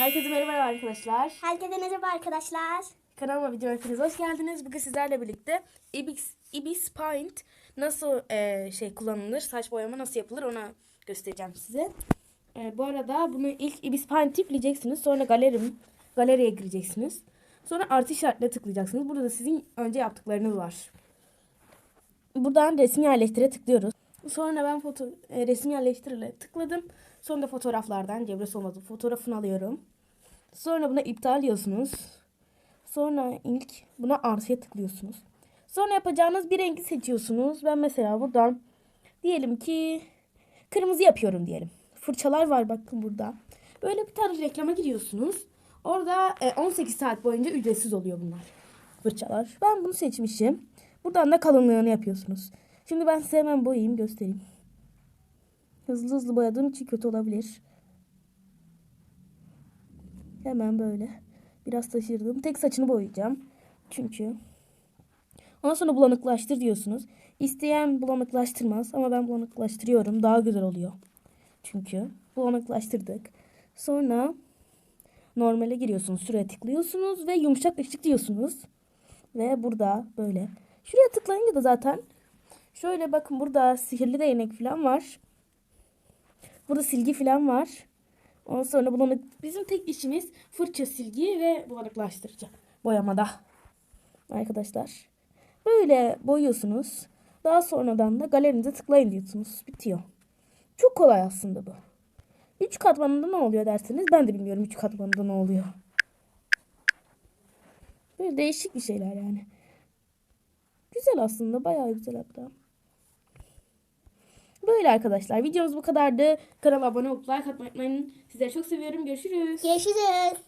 Herkese merhaba arkadaşlar. Herkese merhaba arkadaşlar. Kanalıma video hepiniz hoş geldiniz. Bugün sizlerle birlikte Ibis, Ibis Paint nasıl e, şey kullanılır, saç boyama nasıl yapılır onu göstereceğim size. E, bu arada bunu ilk Ibis Paint yükleyeceksiniz. Sonra galerim, galeriye gireceksiniz. Sonra artı işaretine tıklayacaksınız. Burada da sizin önce yaptıklarınız var. Buradan resim yerleştire tıklıyoruz. Sonra ben foto e, resim yerleştirele tıkladım. Sonra da fotoğraflardan Cebre Solmaz'ın fotoğrafını alıyorum. Sonra buna iptal diyorsunuz. Sonra ilk buna artıya tıklıyorsunuz. Sonra yapacağınız bir rengi seçiyorsunuz. Ben mesela buradan diyelim ki kırmızı yapıyorum diyelim. Fırçalar var bakın burada. Böyle bir tane reklama giriyorsunuz. Orada e, 18 saat boyunca ücretsiz oluyor bunlar. Fırçalar. Ben bunu seçmişim. Buradan da kalınlığını yapıyorsunuz. Şimdi ben size hemen boyayayım göstereyim. Hızlı hızlı boyadığım için kötü olabilir. Hemen böyle. Biraz taşırdım. Tek saçını boyayacağım. Çünkü. Ondan sonra bulanıklaştır diyorsunuz. İsteyen bulanıklaştırmaz ama ben bulanıklaştırıyorum. Daha güzel oluyor. Çünkü bulanıklaştırdık. Sonra normale giriyorsunuz. Şuraya tıklıyorsunuz ve yumuşak ışık diyorsunuz. Ve burada böyle. Şuraya tıklayınca da zaten şöyle bakın burada sihirli değnek falan var. Burada silgi falan var. Ondan sonra bulanık bizim tek işimiz fırça silgi ve bulanıklaştırıcı boyamada. Arkadaşlar. Böyle boyuyorsunuz. Daha sonradan da galerinize tıklayın diyorsunuz. Bitiyor. Çok kolay aslında bu. Üç katmanında ne oluyor derseniz ben de bilmiyorum üç katmanında ne oluyor. Böyle değişik bir şeyler yani. Güzel aslında bayağı güzel hatta. Böyle arkadaşlar. Videomuz bu kadardı. Kanala abone olup like atmayı unutmayın. Sizleri çok seviyorum. Görüşürüz. Görüşürüz.